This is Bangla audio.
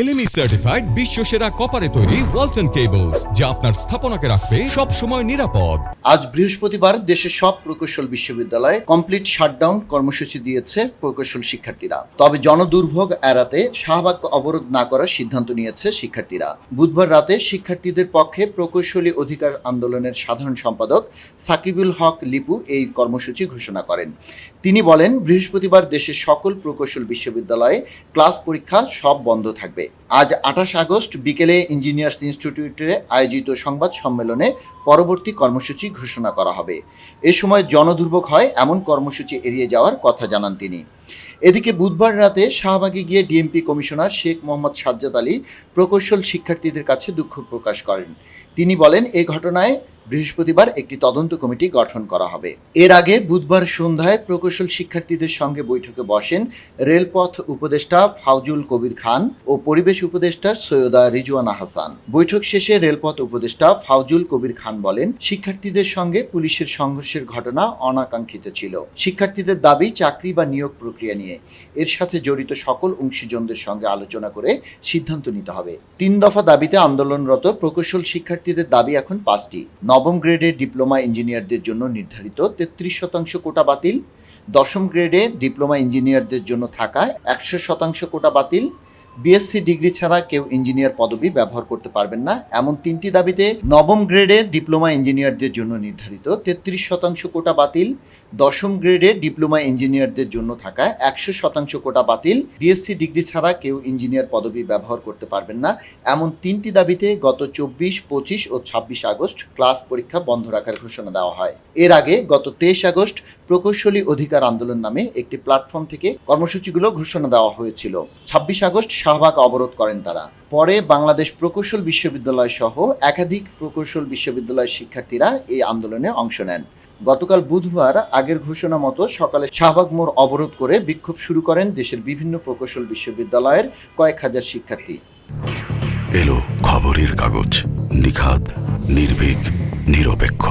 এলএমই সার্টিফাইড বিশ্ব সেরা কপারে তৈরি কেবলস যা আপনার স্থাপনাকে রাখবে সব সময় নিরাপদ। আজ বৃহস্পতিবার দেশের সব প্রকৌশল বিশ্ববিদ্যালয়ে কমপ্লিট শাটডাউন কর্মসূচি দিয়েছে প্রকৌশল শিক্ষার্থীরা। তবে জনদুর্ভোগ এড়াতে শাহবাগ অবরোধ না করার সিদ্ধান্ত নিয়েছে শিক্ষার্থীরা। বুধবার রাতে শিক্ষার্থীদের পক্ষে প্রকৌশলী অধিকার আন্দোলনের সাধারণ সম্পাদক সাকিবুল হক লিপু এই কর্মসূচি ঘোষণা করেন। তিনি বলেন, বৃহস্পতিবার দেশের সকল প্রকৌশল বিশ্ববিদ্যালয়ে ক্লাস পরীক্ষা সব বন্ধ থাকবে। আজ আঠাশ আগস্ট বিকেলে ইঞ্জিনিয়ার্স ইনস্টিটিউটে আয়োজিত সংবাদ সম্মেলনে পরবর্তী কর্মসূচি ঘোষণা করা হবে। এ সময় জনদুর্ভোগ হয়, এমন কর্মসূচি এড়িয়ে যাওয়ার কথা জানান তিনি। এদিকে বুধবার রাতে শাহবাগে গিয়ে ডিএমপি কমিশনার শেখ মোহাম্মদ সাজ্জাদ আলী প্রকৌশল শিক্ষার্থীদের কাছে দুঃখ প্রকাশ করেন। তিনি বলেন, এ ঘটনায় বৃহস্পতিবার একটি তদন্ত কমিটি গঠন করা হবে। এর আগে বুধবার সন্ধ্যায় প্রকৌশল শিক্ষার্থীদের সঙ্গে বৈঠকে বসেন রেলপথ উপদেষ্টা ফাউজুল কবির খান ও পরিবেশ উপদেষ্টা সৈয়দা রিজওয়ানা হাসান। বৈঠক শেষে রেলপথ উপদেষ্টা ফাউজুল কবির খান বলেন, শিক্ষার্থীদের সঙ্গে পুলিশের সংঘর্ষের ঘটনা অনাকাঙ্ক্ষিত ছিল। শিক্ষার্থীদের দাবি চাকরি বা নিয়োগ প্রক্রিয়া নিয়ে। এর সাথে জড়িত সকল অংশীজনদের সঙ্গে আলোচনা করে সিদ্ধান্ত নিতে হবে। তিন দফা দাবিতে আন্দোলনরত প্রকৌশল শিক্ষার্থীদের দাবি এখন পাঁচটি। নবম গ্রেডে ডিপ্লোমা ইঞ্জিনিয়ারদের জন্য নির্ধারিত তেত্রিশ শতাংশ কোটা বাতিল। দশম গ্রেডে ডিপ্লোমা ইঞ্জিনিয়ারদের জন্য থাকা একশো শতাংশ কোটা বাতিল। বিএসসি ডিগ্রি ছাড়া কেউ ইঞ্জিনিয়ার পদবি ব্যবহার করতে পারবেন না। এমন তিনটি দাবিতে নবম গ্রেডে ডিপ্লোমা ইঞ্জিনিয়ারদের জন্য নির্ধারিত। তেত্রিশ শতাংশ কোটা বাতিল। দশম গ্রেডে ডিপ্লোমা ইঞ্জিনিয়ারদের জন্য থাকা একশো শতাংশ কোটা বাতিল। বিএসসি ডিগ্রি ছাড়া কেউ ইঞ্জিনিয়ার পদবি ব্যবহার করতে পারবেন না। এমন তিনটি দাবিতে গত চব্বিশ, পঁচিশ ও ছাব্বিশ আগস্ট ক্লাস পরীক্ষা বন্ধ রাখার ঘোষণা দেওয়া হয়। এর আগে গত তেইশ আগস্ট প্রকৌশলী অধিকার আন্দোলন নামে একটি প্ল্যাটফর্ম থেকে কর্মসূচিগুলো ঘোষণা দেওয়া হয়েছিল। ছাব্বিশ আগস্ট শাহবাগ অবরোধ করেন তারা। পরে বাংলাদেশ প্রকৌশল বিশ্ববিদ্যালয় সহ একাধিক প্রকৌশল বিশ্ববিদ্যালয়ের শিক্ষার্থীরা এই আন্দোলনে অংশ নেন। গতকাল বুধবার আগের ঘোষণা মতো সকালে শাহবাগ মোড় অবরোধ করে বিক্ষোভ শুরু করেন দেশের বিভিন্ন প্রকৌশল বিশ্ববিদ্যালয়ের কয়েক হাজার শিক্ষার্থী। এলো খবরের কাগজ নিখাত নির্ভীক, নিরপেক্ষ।